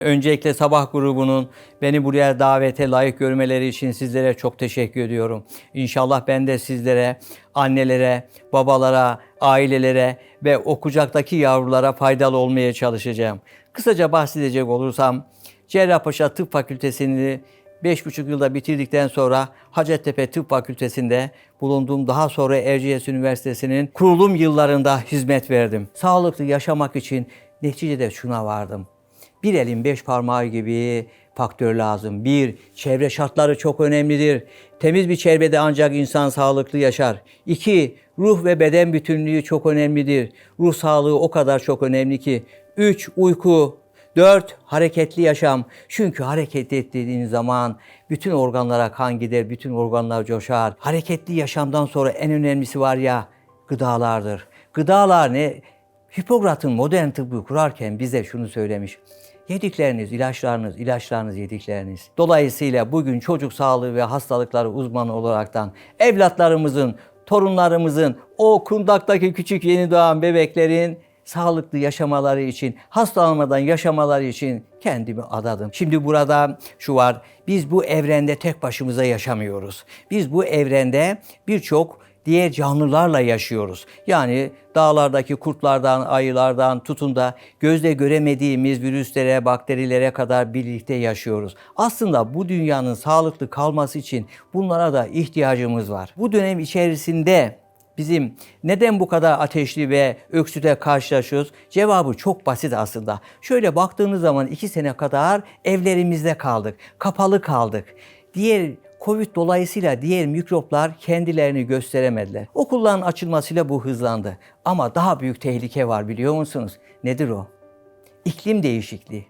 Öncelikle sabah grubunun beni buraya davete layık görmeleri için sizlere çok teşekkür ediyorum. İnşallah ben de sizlere, annelere, babalara, ailelere ve o kucaktaki yavrulara faydalı olmaya çalışacağım. Kısaca bahsedecek olursam Cerrahpaşa Tıp Fakültesini 5,5 yılda bitirdikten sonra Hacettepe Tıp Fakültesi'nde bulunduğum daha sonra Erciyes Üniversitesi'nin kurulum yıllarında hizmet verdim. Sağlıklı yaşamak için neticede şuna vardım. Bir elin beş parmağı gibi faktör lazım. Bir, çevre şartları çok önemlidir. Temiz bir çevrede ancak insan sağlıklı yaşar. İki, ruh ve beden bütünlüğü çok önemlidir. Ruh sağlığı o kadar çok önemli ki. Üç, uyku. Dört, hareketli yaşam. Çünkü hareket ettiğiniz zaman bütün organlara kan gider, bütün organlar coşar. Hareketli yaşamdan sonra en önemlisi var ya gıdalardır. Gıdalar ne? Hipokrat'ın modern tıbbı kurarken bize şunu söylemiş. Yedikleriniz, ilaçlarınız, ilaçlarınız, yedikleriniz. Dolayısıyla bugün çocuk sağlığı ve hastalıkları uzmanı olaraktan evlatlarımızın, torunlarımızın, o kundaktaki küçük yeni doğan bebeklerin sağlıklı yaşamaları için, hastalanmadan yaşamaları için kendimi adadım. Şimdi burada şu var, biz bu evrende tek başımıza yaşamıyoruz. Biz bu evrende birçok diğer canlılarla yaşıyoruz. Yani dağlardaki kurtlardan, ayılardan tutun da gözle göremediğimiz virüslere, bakterilere kadar birlikte yaşıyoruz. Aslında bu dünyanın sağlıklı kalması için bunlara da ihtiyacımız var. Bu dönem içerisinde bizim neden bu kadar ateşli ve öksüde karşılaşıyoruz? Cevabı çok basit aslında. Şöyle baktığınız zaman iki sene kadar evlerimizde kaldık, kapalı kaldık. Diğer Covid dolayısıyla diğer mikroplar kendilerini gösteremediler. Okulların açılmasıyla bu hızlandı. Ama daha büyük tehlike var biliyor musunuz? Nedir o? İklim değişikliği.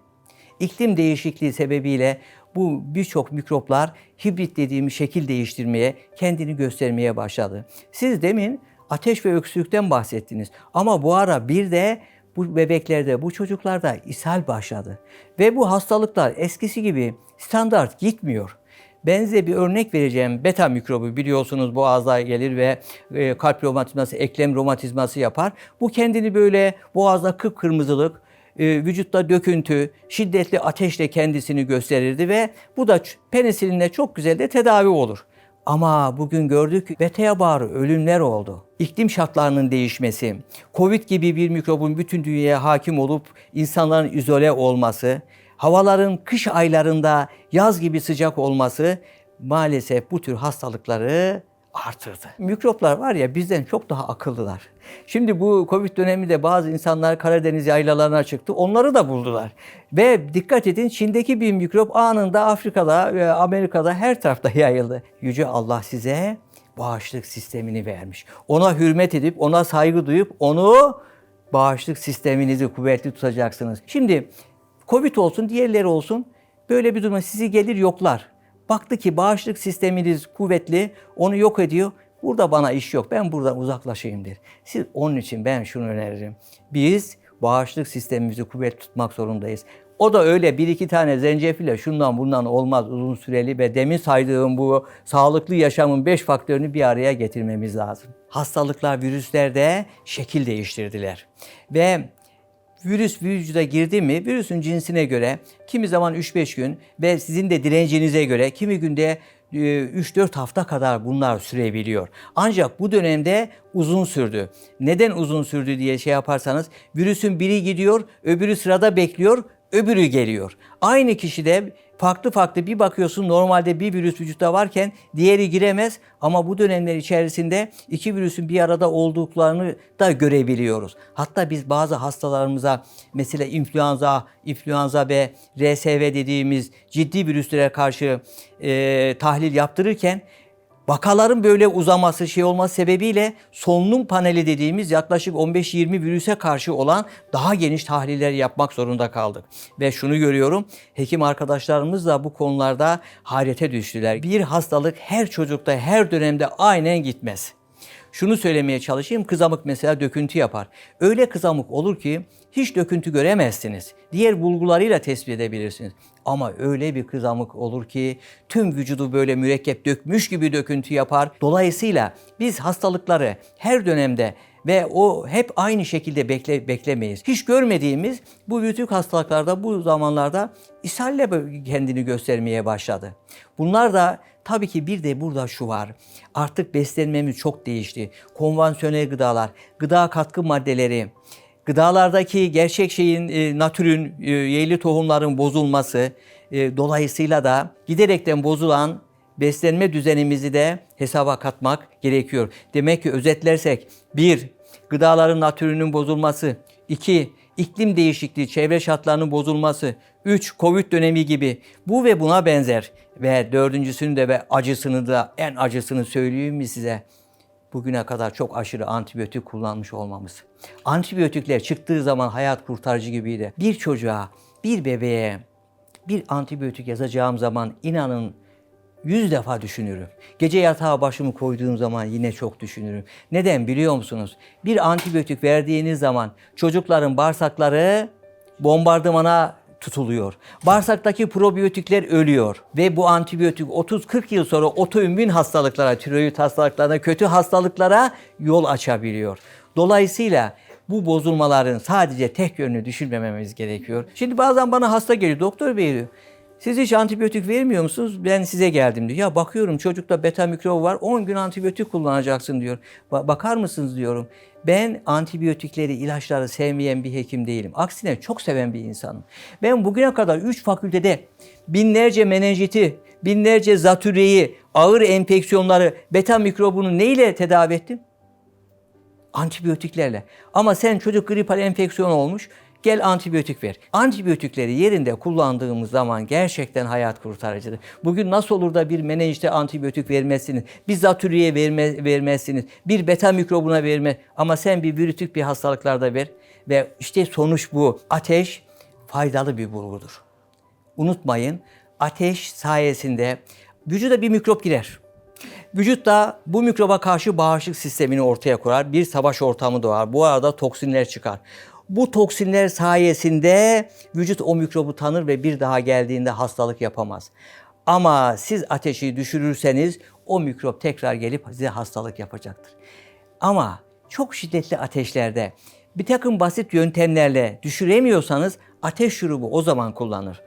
İklim değişikliği sebebiyle bu birçok mikroplar hibrit dediğimiz şekil değiştirmeye, kendini göstermeye başladı. Siz demin ateş ve öksürükten bahsettiniz. Ama bu ara bir de bu bebeklerde, bu çocuklarda ishal başladı. Ve bu hastalıklar eskisi gibi standart gitmiyor. Ben size bir örnek vereceğim. Beta mikrobu biliyorsunuz boğaza gelir ve e, kalp romatizması, eklem romatizması yapar. Bu kendini böyle boğazda kıpkırmızılık, e, vücutta döküntü, şiddetli ateşle kendisini gösterirdi ve bu da penisilinle çok güzel de tedavi olur. Ama bugün gördük beta'ya bağır ölümler oldu. İklim şartlarının değişmesi, Covid gibi bir mikrobun bütün dünyaya hakim olup insanların izole olması, havaların kış aylarında yaz gibi sıcak olması maalesef bu tür hastalıkları artırdı. Mikroplar var ya bizden çok daha akıllılar. Şimdi bu Covid döneminde bazı insanlar Karadeniz yaylalarına çıktı. Onları da buldular. Ve dikkat edin Çin'deki bir mikrop anında Afrika'da ve Amerika'da her tarafta yayıldı. Yüce Allah size bağışıklık sistemini vermiş. Ona hürmet edip, ona saygı duyup onu bağışıklık sisteminizi kuvvetli tutacaksınız. Şimdi Covid olsun, diğerleri olsun böyle bir duruma sizi gelir yoklar. Baktı ki bağışıklık sisteminiz kuvvetli, onu yok ediyor. Burada bana iş yok, ben buradan uzaklaşayım der. Siz onun için ben şunu öneririm. Biz bağışıklık sistemimizi kuvvetli tutmak zorundayız. O da öyle bir iki tane zencefille şundan bundan olmaz uzun süreli ve demin saydığım bu sağlıklı yaşamın beş faktörünü bir araya getirmemiz lazım. Hastalıklar, virüsler de şekil değiştirdiler. Ve virüs vücuda girdi mi virüsün cinsine göre kimi zaman 3-5 gün ve sizin de direncinize göre kimi günde e, 3-4 hafta kadar bunlar sürebiliyor. Ancak bu dönemde uzun sürdü. Neden uzun sürdü diye şey yaparsanız virüsün biri gidiyor, öbürü sırada bekliyor, öbürü geliyor. Aynı kişide farklı farklı bir bakıyorsun normalde bir virüs vücutta varken diğeri giremez ama bu dönemler içerisinde iki virüsün bir arada olduklarını da görebiliyoruz. Hatta biz bazı hastalarımıza mesela influenza, influenza ve RSV dediğimiz ciddi virüslere karşı e, tahlil yaptırırken Vakaların böyle uzaması şey olması sebebiyle solunum paneli dediğimiz yaklaşık 15-20 virüse karşı olan daha geniş tahliller yapmak zorunda kaldık. Ve şunu görüyorum, hekim arkadaşlarımız da bu konularda hayrete düştüler. Bir hastalık her çocukta, her dönemde aynen gitmez. Şunu söylemeye çalışayım, kızamık mesela döküntü yapar. Öyle kızamık olur ki hiç döküntü göremezsiniz. Diğer bulgularıyla tespit edebilirsiniz. Ama öyle bir kızamık olur ki tüm vücudu böyle mürekkep dökmüş gibi döküntü yapar. Dolayısıyla biz hastalıkları her dönemde Ve o hep aynı şekilde bekle, beklemeyiz. Hiç görmediğimiz bu büyük hastalıklarda bu zamanlarda ishalle kendini göstermeye başladı. Bunlar da tabii ki bir de burada şu var. Artık beslenmemiz çok değişti. Konvansiyonel gıdalar, gıda katkı maddeleri, gıdalardaki gerçek şeyin, e, natürün, e, yeğli tohumların bozulması e, dolayısıyla da giderekten bozulan beslenme düzenimizi de hesaba katmak gerekiyor. Demek ki özetlersek bir, gıdaların natürünün bozulması, iki, iklim değişikliği, çevre şartlarının bozulması, üç, Covid dönemi gibi bu ve buna benzer ve dördüncüsünü de ve acısını da en acısını söyleyeyim mi size? Bugüne kadar çok aşırı antibiyotik kullanmış olmamız. Antibiyotikler çıktığı zaman hayat kurtarıcı gibiydi. Bir çocuğa, bir bebeğe bir antibiyotik yazacağım zaman inanın yüz defa düşünürüm. Gece yatağa başımı koyduğum zaman yine çok düşünürüm. Neden biliyor musunuz? Bir antibiyotik verdiğiniz zaman çocukların bağırsakları bombardımana tutuluyor. Bağırsaktaki probiyotikler ölüyor ve bu antibiyotik 30-40 yıl sonra otoimmün hastalıklara, tiroid hastalıklarına, kötü hastalıklara yol açabiliyor. Dolayısıyla bu bozulmaların sadece tek yönünü düşünmememiz gerekiyor. Şimdi bazen bana hasta geliyor, doktor bey diyor. Siz hiç antibiyotik vermiyor musunuz? Ben size geldim diyor. Ya bakıyorum çocukta beta mikrobu var 10 gün antibiyotik kullanacaksın diyor. Ba- bakar mısınız diyorum. Ben antibiyotikleri, ilaçları sevmeyen bir hekim değilim. Aksine çok seven bir insanım. Ben bugüne kadar 3 fakültede binlerce menenjiti, binlerce zatüreyi, ağır enfeksiyonları, beta mikrobunu neyle tedavi ettim? Antibiyotiklerle. Ama sen çocuk gripal enfeksiyon olmuş, gel antibiyotik ver. Antibiyotikleri yerinde kullandığımız zaman gerçekten hayat kurtarıcıdır. Bugün nasıl olur da bir menenjite antibiyotik vermezsiniz, bir zatürreye verme, vermezsiniz, bir beta mikrobuna verme ama sen bir virütik bir hastalıklarda ver ve işte sonuç bu. Ateş faydalı bir bulgudur. Unutmayın ateş sayesinde vücuda bir mikrop girer. Vücut da bu mikroba karşı bağışıklık sistemini ortaya kurar. Bir savaş ortamı doğar. Bu arada toksinler çıkar. Bu toksinler sayesinde vücut o mikrobu tanır ve bir daha geldiğinde hastalık yapamaz. Ama siz ateşi düşürürseniz o mikrop tekrar gelip size hastalık yapacaktır. Ama çok şiddetli ateşlerde bir takım basit yöntemlerle düşüremiyorsanız ateş şurubu o zaman kullanır.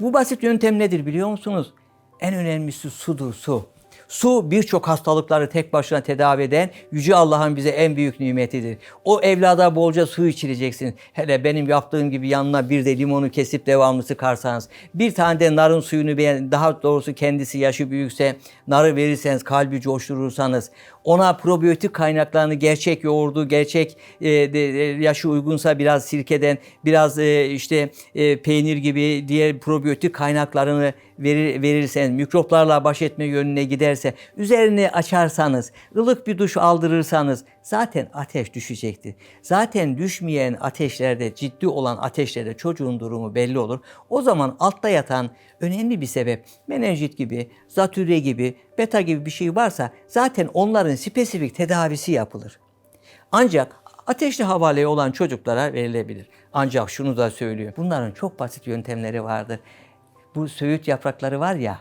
Bu basit yöntem nedir biliyor musunuz? En önemlisi sudur, su. Su birçok hastalıkları tek başına tedavi eden Yüce Allah'ın bize en büyük nimetidir. O evlada bolca su içireceksin. Hele benim yaptığım gibi yanına bir de limonu kesip devamlı sıkarsanız. Bir tane de narın suyunu beğen, daha doğrusu kendisi yaşı büyükse narı verirseniz, kalbi coşturursanız, ona probiyotik kaynaklarını gerçek yoğurdu, gerçek e, de, e, yaşı uygunsa biraz sirkeden, biraz e, işte e, peynir gibi diğer probiyotik kaynaklarını verir, verirseniz, mikroplarla baş etme yönüne giderse, üzerini açarsanız, ılık bir duş aldırırsanız zaten ateş düşecektir. Zaten düşmeyen ateşlerde, ciddi olan ateşlerde çocuğun durumu belli olur. O zaman altta yatan önemli bir sebep menenjit gibi, zatürre gibi, beta gibi bir şey varsa zaten onların spesifik tedavisi yapılır. Ancak ateşli havaleye olan çocuklara verilebilir. Ancak şunu da söylüyor. Bunların çok basit yöntemleri vardır. Bu söğüt yaprakları var ya,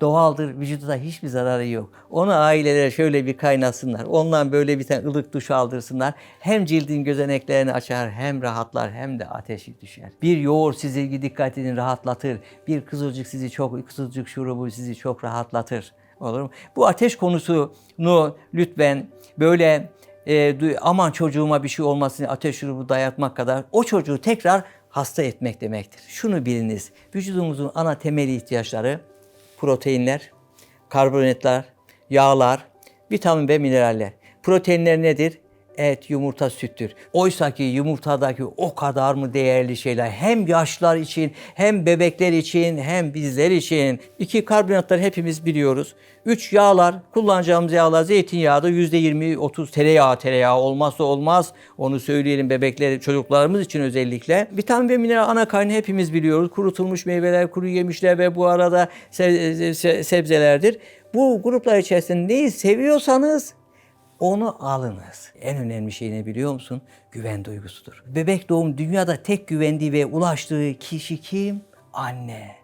doğaldır, vücuda hiçbir zararı yok. Onu ailelere şöyle bir kaynasınlar. Ondan böyle bir tane ılık duş aldırsınlar. Hem cildin gözeneklerini açar, hem rahatlar, hem de ateşi düşer. Bir yoğurt sizi dikkat edin rahatlatır. Bir kızılcık sizi çok, kızılcık şurubu sizi çok rahatlatır. Olur mu? Bu ateş konusunu lütfen böyle e, aman çocuğuma bir şey olmasın ateş şurubu dayatmak kadar o çocuğu tekrar hasta etmek demektir. Şunu biliniz. Vücudumuzun ana temel ihtiyaçları proteinler, karbonhidratlar, yağlar, vitamin ve mineraller. Proteinler nedir? Et, yumurta, süttür. Oysa ki yumurtadaki o kadar mı değerli şeyler hem yaşlılar için hem bebekler için hem bizler için. İki karbonhidratları hepimiz biliyoruz. Üç yağlar, kullanacağımız yağlar zeytinyağı da %20-30 tereyağı tereyağı olmazsa olmaz. Onu söyleyelim bebekler, çocuklarımız için özellikle. Vitamin ve mineral ana kaynağı hepimiz biliyoruz. Kurutulmuş meyveler, kuru yemişler ve bu arada sebzelerdir. Bu gruplar içerisinde neyi seviyorsanız onu alınız. En önemli şey ne biliyor musun? Güven duygusudur. Bebek doğum dünyada tek güvendiği ve ulaştığı kişi kim? Anne.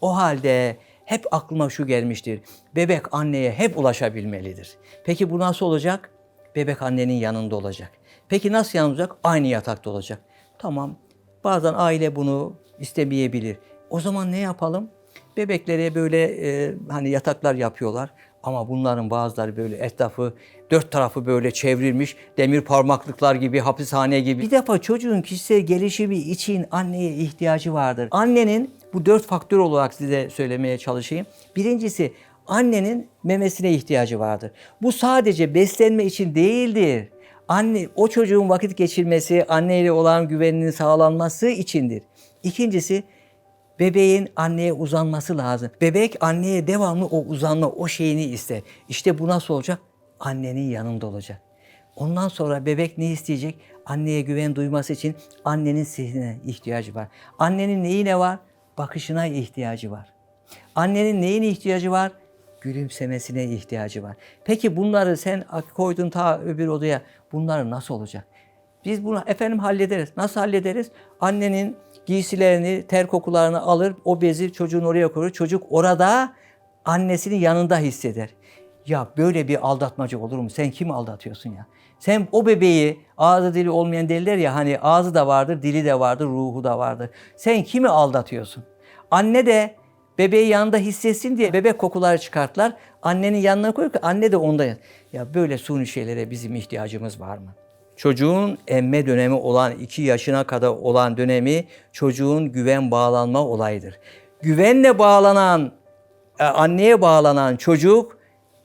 O halde hep aklıma şu gelmiştir. Bebek anneye hep ulaşabilmelidir. Peki bu nasıl olacak? Bebek annenin yanında olacak. Peki nasıl yalnız olacak? Aynı yatakta olacak. Tamam. Bazen aile bunu istemeyebilir. O zaman ne yapalım? Bebeklere böyle e, hani yataklar yapıyorlar. Ama bunların bazıları böyle etrafı, dört tarafı böyle çevrilmiş, demir parmaklıklar gibi, hapishane gibi. Bir defa çocuğun kişisel gelişimi için anneye ihtiyacı vardır. Annenin bu dört faktör olarak size söylemeye çalışayım. Birincisi annenin memesine ihtiyacı vardır. Bu sadece beslenme için değildir. Anne o çocuğun vakit geçirmesi, anneyle olan güveninin sağlanması içindir. İkincisi bebeğin anneye uzanması lazım. Bebek anneye devamlı o uzanma, o şeyini ister. İşte bu nasıl olacak? Annenin yanında olacak. Ondan sonra bebek ne isteyecek? Anneye güven duyması için annenin sihrine ihtiyacı var. Annenin neyine var? Bakışına ihtiyacı var. Annenin neyine ihtiyacı var? Gülümsemesine ihtiyacı var. Peki bunları sen koydun ta öbür odaya. Bunları nasıl olacak? Biz bunu efendim hallederiz. Nasıl hallederiz? Annenin giysilerini, ter kokularını alır, o bezi çocuğun oraya koyar. Çocuk orada annesinin yanında hisseder. Ya böyle bir aldatmaca olur mu? Sen kimi aldatıyorsun ya? Sen o bebeği ağzı dili olmayan deliler ya hani ağzı da vardır, dili de vardır, ruhu da vardır. Sen kimi aldatıyorsun? Anne de bebeği yanında hissetsin diye bebek kokuları çıkartlar. Annenin yanına koyuyor ki anne de onda. Ya böyle suni şeylere bizim ihtiyacımız var mı? Çocuğun emme dönemi olan 2 yaşına kadar olan dönemi çocuğun güven bağlanma olayıdır. Güvenle bağlanan, e, anneye bağlanan çocuk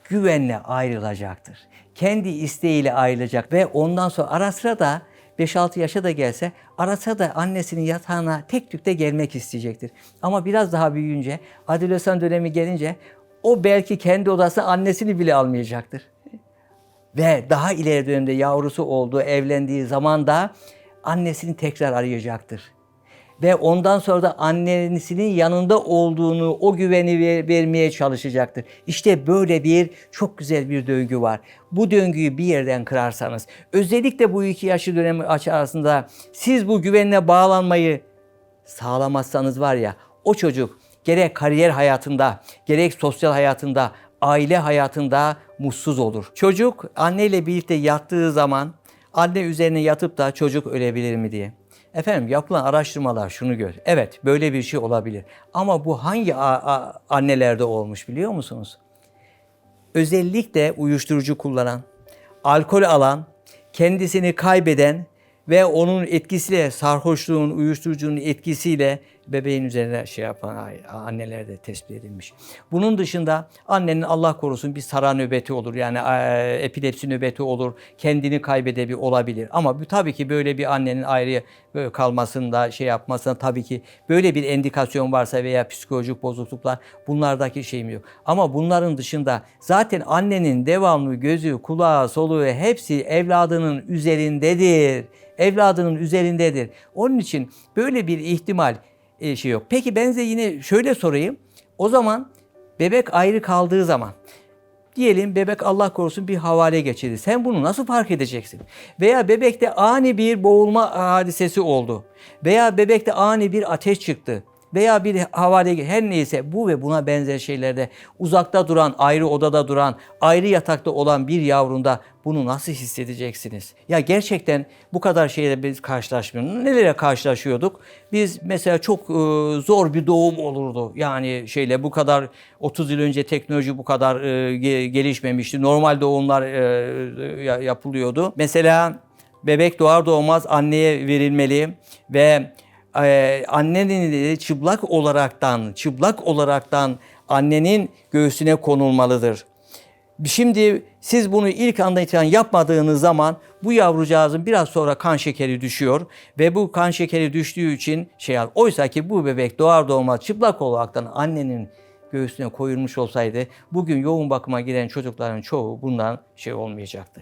güvenle ayrılacaktır. Kendi isteğiyle ayrılacak ve ondan sonra ara sıra da 5-6 yaşa da gelse ara sıra da annesinin yatağına tek tükte gelmek isteyecektir. Ama biraz daha büyüyünce, adolesan dönemi gelince o belki kendi odası annesini bile almayacaktır ve daha ileri dönemde yavrusu olduğu, evlendiği zaman da annesini tekrar arayacaktır. Ve ondan sonra da annesinin yanında olduğunu, o güveni ver, vermeye çalışacaktır. İşte böyle bir çok güzel bir döngü var. Bu döngüyü bir yerden kırarsanız, özellikle bu iki yaşlı dönemi arasında siz bu güvenle bağlanmayı sağlamazsanız var ya, o çocuk gerek kariyer hayatında, gerek sosyal hayatında, aile hayatında mutsuz olur. Çocuk anneyle birlikte yattığı zaman anne üzerine yatıp da çocuk ölebilir mi diye. Efendim yapılan araştırmalar şunu gör. Evet böyle bir şey olabilir. Ama bu hangi annelerde olmuş biliyor musunuz? Özellikle uyuşturucu kullanan, alkol alan, kendisini kaybeden ve onun etkisiyle sarhoşluğun, uyuşturucunun etkisiyle bebeğin üzerine şey yapan anneler de tespit edilmiş. Bunun dışında annenin Allah korusun bir sara nöbeti olur. Yani e, epilepsi nöbeti olur. Kendini kaybedebilir olabilir. Ama tabii ki böyle bir annenin ayrı böyle kalmasında şey yapmasında tabii ki böyle bir endikasyon varsa veya psikolojik bozukluklar bunlardaki şeyim yok. Ama bunların dışında zaten annenin devamlı gözü, kulağı, soluğu hepsi evladının üzerindedir. Evladının üzerindedir. Onun için böyle bir ihtimal e, şey yok. Peki ben size yine şöyle sorayım. O zaman bebek ayrı kaldığı zaman diyelim bebek Allah korusun bir havale geçirdi. Sen bunu nasıl fark edeceksin? Veya bebekte ani bir boğulma hadisesi oldu. Veya bebekte ani bir ateş çıktı veya bir havale her neyse bu ve buna benzer şeylerde uzakta duran, ayrı odada duran, ayrı yatakta olan bir yavrunda bunu nasıl hissedeceksiniz? Ya gerçekten bu kadar şeyle biz karşılaşmıyoruz. Nelere karşılaşıyorduk? Biz mesela çok e, zor bir doğum olurdu. Yani şeyle bu kadar 30 yıl önce teknoloji bu kadar e, gelişmemişti. Normal doğumlar e, yapılıyordu. Mesela bebek doğar doğmaz anneye verilmeli ve e, annenin de çıplak olaraktan, çıplak olaraktan annenin göğsüne konulmalıdır. Şimdi siz bunu ilk anda itibaren yapmadığınız zaman bu yavrucağızın biraz sonra kan şekeri düşüyor ve bu kan şekeri düştüğü için şey oysa ki bu bebek doğar doğmaz çıplak olaraktan annenin göğsüne koyulmuş olsaydı bugün yoğun bakıma giren çocukların çoğu bundan şey olmayacaktı.